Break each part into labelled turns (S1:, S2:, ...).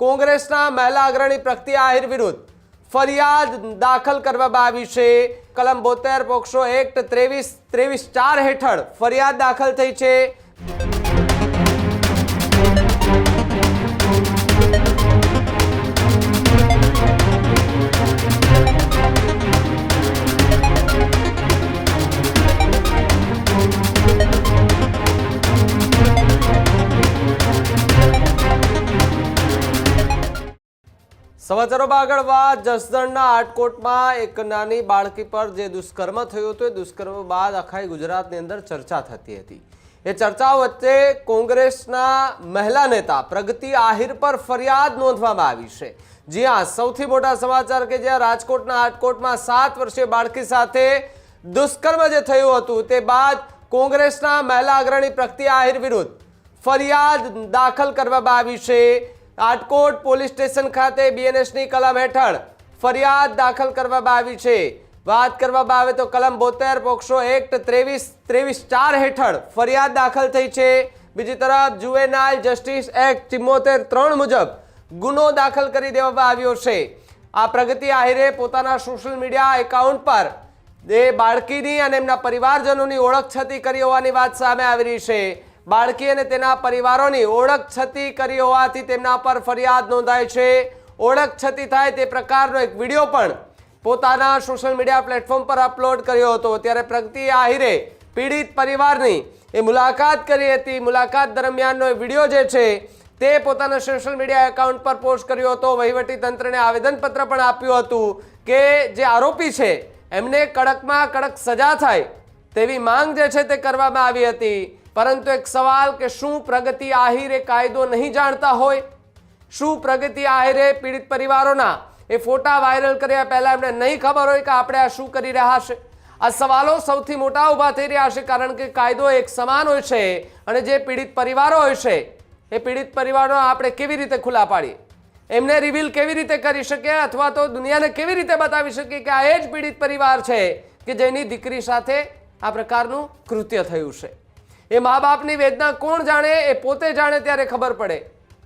S1: કોંગ્રેસના મહિલા અગ્રણી પ્રગતિ આહિર વિરુદ્ધ ફરિયાદ દાખલ કરવામાં આવી છે. કલમ બોતેર, પોક્સો એક્ટ ત્રેવીસ ત્રેવીસ ચાર હેઠળ ફરિયાદ દાખલ થઈ છે. સમાચારોમાં આગળ વાત. જસદણના આટકોટમાં એક નાની બાળકી પર જે દુષ્કર્મ થયું હતું, એ દુષ્કર્મ બાદ આખાઈ ગુજરાતની અંદર ચર્ચા થતી હતી. એ ચર્ચાઓ વચ્ચે કોંગ્રેસના મહિલા નેતા પ્રગતિ આહિર પર ફરિયાદ નોંધવામાં આવી છે. જી હા સૌથી મોટા સમાચાર કે જ્યાં રાજકોટના આટકોટમાં સાત વર્ષીય બાળકી સાથે દુષ્કર્મ જે થયું હતું, તે બાદ કોંગ્રેસના મહિલા અગ્રણી પ્રગતિ આહિર વિરુદ્ધ ફરિયાદ દાખલ કરવામાં આવી છે. આટકોટ પોલીસ સ્ટેશન ખાતે બીએનએસની કલમ હેઠળ ફરિયાદ દાખલ કરવામાં આવી છે. વાત કરવામાં આવે તો કલમ બોતેર, પોક્સો એક્ટ, ત્રેવીસ ત્રેવીસ ચાર હેઠળ ફરિયાદ દાખલ થઈ છે. બીજી તરફ જુએનાઇલ જસ્ટિસ એક્ટ ચિમ્મોતેર ત્રણ મુજબ ગુનો દાખલ કરી દેવામાં આવ્યો છે. આ પ્રગતિ આહિરે પોતાના સોશિયલ મીડિયા એકાઉન્ટ પર એ બાળકીની અને એમના પરિવારજનોની ઓળખ છતી કરી હોવાની વાત સામે આવી રહી છે. બાળકી અને તેના પરિવારોની ઓળખ છતી કરી હોવાથી તેમના પર ફરિયાદ નોંધાય છે. ઓળખ છતી થાય તે પ્રકારનો એક વીડિયો પણ પોતાના સોશિયલ મીડિયા પ્લેટફોર્મ પર અપલોડ કર્યો હતો. ત્યારે પ્રગતિ આહિરે પીડિત પરિવારની એ મુલાકાત કરી હતી. મુલાકાત દરમિયાનનો એ વીડિયો જે છે તે પોતાના સોશિયલ મીડિયા એકાઉન્ટ પર પોસ્ટ કર્યો હતો. વહીવટી તંત્રને આવેદનપત્ર પણ આપ્યું હતું કે જે આરોપી છે એમને કડકમાં કડક સજા થાય તેવી માંગ જે છે તે કરવામાં આવી હતી. પરંતુ એક સવાલ કે શું પ્રગતિ આહિરે કાયદો નહીં જાણતા હોય? શું પ્રગતિ આહિરે પીડિત પરિવારોના? એ ફોટા વાયરલ કર્યા પહેલાં એમને નહીં ખબર હોય કે આપણે આ શું કરી રહ્યા છે. આ સવાલો સૌથી મોટા ઊભા થઈ રહ્યા છે કારણ કે કાયદો એક સમાન હોય છે અને જે પીડિત પરિવારો હોય છે, એ પીડિત પરિવારો આપણે કેવી રીતે ખુલ્લા પાડીએ? એમને રિવીલ કેવી રીતે કરી શકીએ અથવા તો દુનિયાને કેવી રીતે બતાવી શકીએ કે આ એ જ પીડિત પરિવાર છે કે જેની દીકરી સાથે આ પ્રકારનું કૃત્ય થયું છે? એ મા બાપની વેદના કોણ જાણે એ પોતે જાણે ત્યારે ખબર પડે.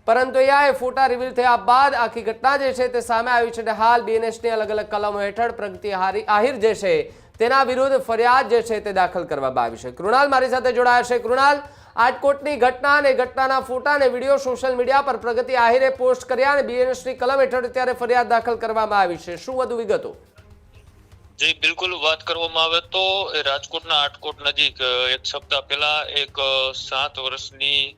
S1: પરંતુ અહીંયા એ ફોટા રિવીલ થયા બાદ આખી ઘટના જે છે તે સામે આવી છે અને હાલ બીએનએસની અલગ અલગ કલમો હેઠળ પ્રગતિ હારી આહિર જે છે તેના વિરુદ્ધ ફરિયાદ જે છે તે દાખલ કરવામાં આવી છે. કૃણાલ મારી સાથે જોડાયા છે. કૃણાલ, આજકોટની ઘટના અને ઘટનાના ફોટા અને વીડિયો સોશિયલ મીડિયા પર પ્રગતિ આહિરે પોસ્ટ કર્યા અને બીએનએસની કલમ હેઠળ ત્યારે ફરિયાદ દાખલ કરવામાં આવી છે. શું વધુ વિગતો?
S2: જી બિલકુલ વાત કરવામાં આવે તો રાજકોટના આટકોટ નજીક એક સપ્તાહ પહેલા એક સાત વર્ષની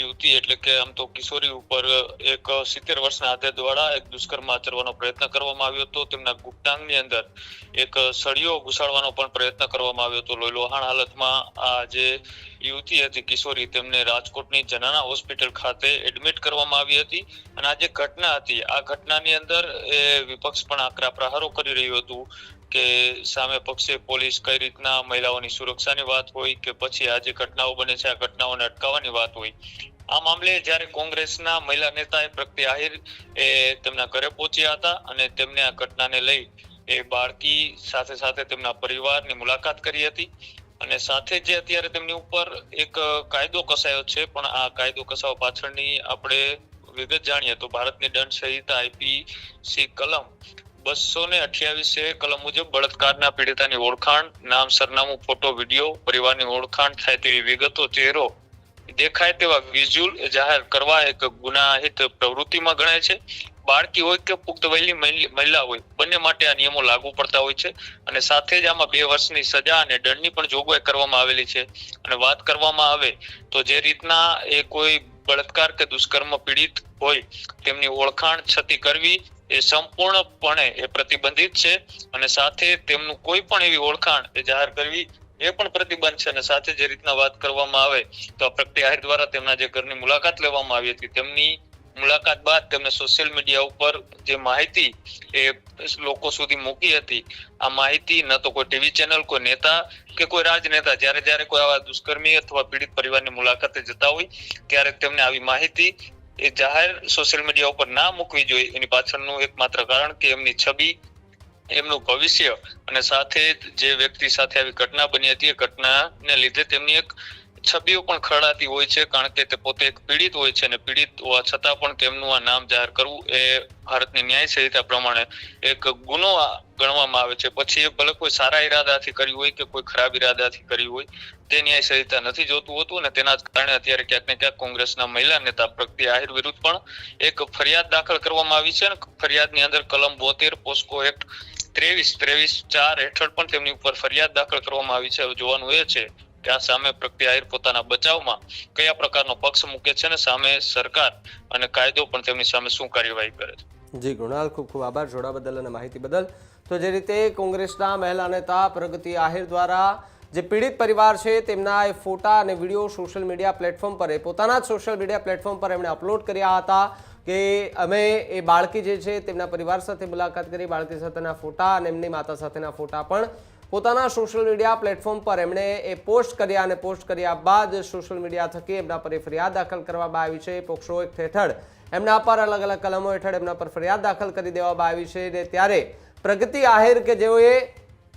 S2: યુવતી એટલે કે આમ તો કિશોરી ઉપર એક સિત્તેર વર્ષના આધે દ્વારા એક દુષ્કર્મ આચરવાનો પ્રયત્ન કરવામાં આવ્યો હતો. તેમના ગુપ્તાંગની અંદર એક સળિયો ઘુસાડવાનો પણ પ્રયત્ન કરવામાં આવ્યો હતો. લોહી લોહાણ હાલતમાં આ જે યુવતી હતી, કિશોરી, તેમને રાજકોટની જનાના હોસ્પિટલ ખાતે એડમિટ કરવામાં આવી હતી અને આ જે ઘટના હતી, આ ઘટનાની અંદર એ વિપક્ષ પણ આકરા પ્રહારો કરી રહ્યું હતું. કે સામે પક્ષે પોલીસ કઈ રીતના મહિલાઓની સુરક્ષાની વાત હોય કે પછી આ જે ઘટનાઓ બને છે, આ ઘટનાઓને અટકાવવાની વાત હોય, આ મામલે જ્યારે કોંગ્રેસના મહિલા નેતા પ્રગતિ આહિર એ તેમના ઘરે પહોંચ્યા હતા અને તેમને આ ઘટનાને લઈ એ બાળકી સાથે સાથે તેમના પરિવારની મુલાકાત કરી હતી અને સાથે જે અત્યારે તેમની ઉપર એક કાયદો કસાયો છે, પણ આ કાયદો કસાવા પાછળની આપણે વિગત જાણીએ તો ભારતની દંડ સંહિતા આઈપીસી કલમ બસો ને અઠ્યાવીસ કલમ મુજબ બળાત્કારના પીડિતાની ઓળખાણ, નામ, સરનામું, ફોટો, વીડિયો, પરિવારની ઓળખાણ થાય તેવી વિગતો, ચહેરો દેખાય તેવા વિઝ્યુઅલ જાહેર કરવા એક ગુનાહિત પ્રવૃત્તિમાં ગણાય છે. બાળકી હોય કે પુખ્ત વયની મહિલ- હોય, બંને માટે આ નિયમો લાગુ પડતા હોય છે અને સાથે જ આમાં બે વર્ષની સજા અને દંડની પણ જોગવાઈ કરવામાં આવેલી છે. અને વાત કરવામાં આવે તો જે રીતના એ કોઈ બળાત્કાર કે દુષ્કર્મ પીડિત હોય તેમની ઓળખાણ છતી કરવી એ સંપૂર્ણપણે એ પ્રતિબંધિત છે અને સાથે તેમનું કોઈ પણ એવી ઓળખાણ એ જાહેર કરવી એ પણ પ્રતિબંધ છે અને સાથે જે રીતના વાત કરવામાં આવે તો આ પ્રગતિ આહિર દ્વારા તેમના જે ઘરની મુલાકાત લેવામાં આવી હતી તેમની મુલાકાત બાદ તેમને સોશિયલ મીડિયા ઉપર જે માહિતી એ લોકો સુધી મૂકી હતી, આ માહિતી ન તો કોઈ ટીવી ચેનલ કોઈ નેતા કે કોઈ રાજનેતા, જ્યારે જ્યારે કોઈ આવા દુષ્કર્મી અથવા પીડિત પરિવારની મુલાકાતે જતા હોય, ત્યારે તેમને આવી માહિતી એ જાહેર સોશિયલ મીડિયા ઉપર ના મૂકવી જોઈએ. એની પાછળનું એકમાત્ર કારણ કે એમની છબી, એમનું ભવિષ્ય અને સાથે જે વ્યક્તિ સાથે આવી ઘટના બની હતી, એ ઘટનાને લીધે તેમની એક છબીઓ પણ ખરડાતી હોય છે, કારણ કે તે પોતે એક પીડિત હોય છે અને પીડિત હોવા છતાં પણ તેમનું આ નામ જાહેર કરવું એ ભારતની ન્યાય સંહિતા પ્રમાણે એક ગુનો ગણવામાં આવે છે. પછી એ ભલે કોઈ સારા ઈરાદાથી કર્યું હોય કે કોઈ ખરાબ ઈરાદાથી કર્યું હોય, તે ન્યાય સંહિતા નથી જોતું હોતું અને તેના જ કારણે અત્યારે ક્યાંક ને ક્યાંક કોંગ્રેસના મહિલા નેતા પ્રગતિ આહિર વિરુદ્ધ પણ એક ફરિયાદ દાખલ કરવામાં આવી છે અને ફરિયાદની અંદર કલમ બોતેર, પોસ્કો એક્ટ ત્રેવીસ ત્રેવીસ ચાર હેઠળ પણ તેમની ઉપર ફરિયાદ દાખલ કરવામાં આવી છે. જોવાનું એ છે આ સામે પ્રગતિ આહિર પોતાના બચાવમાં કયા પ્રકારનો પક્ષ મૂકે છે અને સામે સરકાર અને કાયદો પણ તેમની સામે શું કાર્યવાહી કરે છે?
S1: જી, કૃણાલ, ખૂબ ખૂબ આભાર જોડા બદલ અને માહિતી બદલ. તો જે રીતે કોંગ્રેસના મહિલા નેતા પ્રગતિ આહિર દ્વારા જે પીડિત પરિવાર છે તેમના એ ફોટા અને વીડિયો સોશિયલ મીડિયા પ્લેટફોર્મ પર એ પોતાના જ સોશિયલ મીડિયા પ્લેટફોર્મ પર એમણે અપલોડ કર્યા હતા કે અમે એ બાળકી જે છે તેમના પરિવાર સાથે મુલાકાત કરી, બાળકી સાથેના ફોટા અને એમની માતા સાથેના ફોટા પણ પોતાના સોશિયલ મીડિયા પ્લેટફોર્મ પર એમણે એ પોસ્ટ કર્યા અને પોસ્ટ કર્યા બાદ સોશિયલ મીડિયા થકી એમના પર એ ફરિયાદ દાખલ કરવામાં આવી છે. પોક્સો એક્ટ હેઠળ એમના પર અલગ અલગ કલમો હેઠળ એમના પર ફરિયાદ દાખલ કરી દેવામાં આવી છે અને ત્યારે પ્રગતિ આહિર કે જેઓએ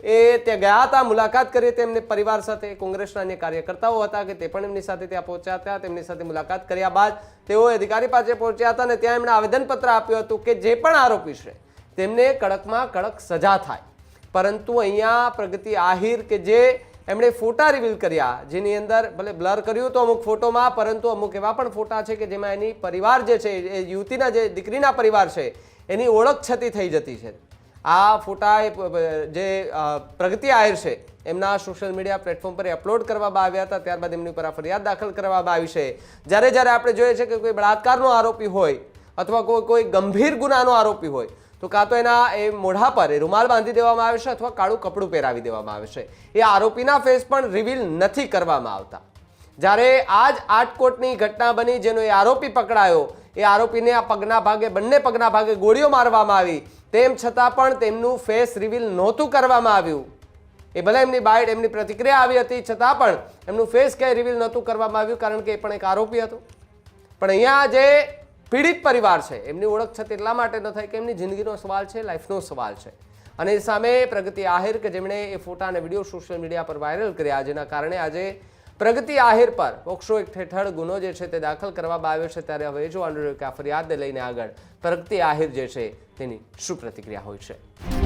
S1: એ ત્યાં ગયા હતા, મુલાકાત કરી, તેમને પરિવાર સાથે કોંગ્રેસના અન્ય કાર્યકર્તાઓ હતા કે તે પણ એમની સાથે ત્યાં પહોંચ્યા હતા. તેમની સાથે મુલાકાત કર્યા બાદ તેઓ અધિકારી પાસે પહોંચ્યા હતા અને ત્યાં એમણે આવેદનપત્ર આપ્યું હતું કે જે પણ આરોપી છે, તેમને કડકમાં કડક સજા થાય. પરંતુ અહીંયા પ્રગતિ આહિર કે જે એમણે ફોટા રિવીલ કર્યા, જેની અંદર ભલે બ્લર કર્યું તો અમુક ફોટોમાં, પરંતુ અમુક એવા પણ ફોટા છે કે જેમાં એની પરિવાર જે છે, એ યુવતીના જે દીકરીના પરિવાર છે, એની ઓળખ છતી થઈ જતી છે. આ ફોટા જે પ્રગતિ આહિર છે, એમના સોશિયલ મીડિયા પ્લેટફોર્મ પર અપલોડ કરવામાં આવ્યા હતા, ત્યારબાદ એમની ઉપર આ ફરિયાદ દાખલ કરવામાં આવી છે. જ્યારે જ્યારે આપણે જોઈએ છે કે કોઈ બળાત્કારનો આરોપી હોય, અથવા કોઈ કોઈ ગંભીર ગુનાનો આરોપી હોય તો કાં તો એના એ મોઢા પર એ રૂમાલ બાંધી દેવામાં આવે છે અથવા કાળું કપડું પહેરાવી દેવામાં આવે છે. એ આરોપીના ફેસ પણ રિવીલ નથી કરવામાં આવતા. જ્યારે આ જ આટકોટની ઘટના બની જેનો એ આરોપી પકડાયો, એ આરોપીને આ પગના ભાગે, બંને પગના ભાગે ગોળીઓ મારવામાં આવી. તેમ છતાં પણ તેમનું ફેસ રિવીલ નહોતું કરવામાં આવ્યું. એ ભલે એમની બાઇટ, એમની પ્રતિક્રિયા આવી હતી, છતાં પણ એમનું ફેસ ક્યાંય રિવીલ નહોતું કરવામાં આવ્યું કારણ કે એ પણ એક આરોપી હતો. પણ અહીંયા જે પીડિત પરિવાર છે. એમની ઓળખ છે એટલા માટે ન થાય કે એમની જિંદગીનો સવાલ છે, લાઈફનો સવાલ છે. અને એ સામે પ્રગતિ આહિર કે જેમણે એ ફોટા અને વીડિયો સોશિયલ મીડિયા પર વાયરલ કર્યા જેના કારણે આજે પ્રગતિ આહિર પર પોક્સો એક્ટ હેઠળ ગુનો જે છે તે દાખલ કરવામાં આવ્યો છે ત્યારે હવે જોવાનું રહ્યું કે આ ફરિયાદને લઈને આગળ પ્રગતિ આહિર જે છે તેની શું પ્રતિક્રિયા હોય છે.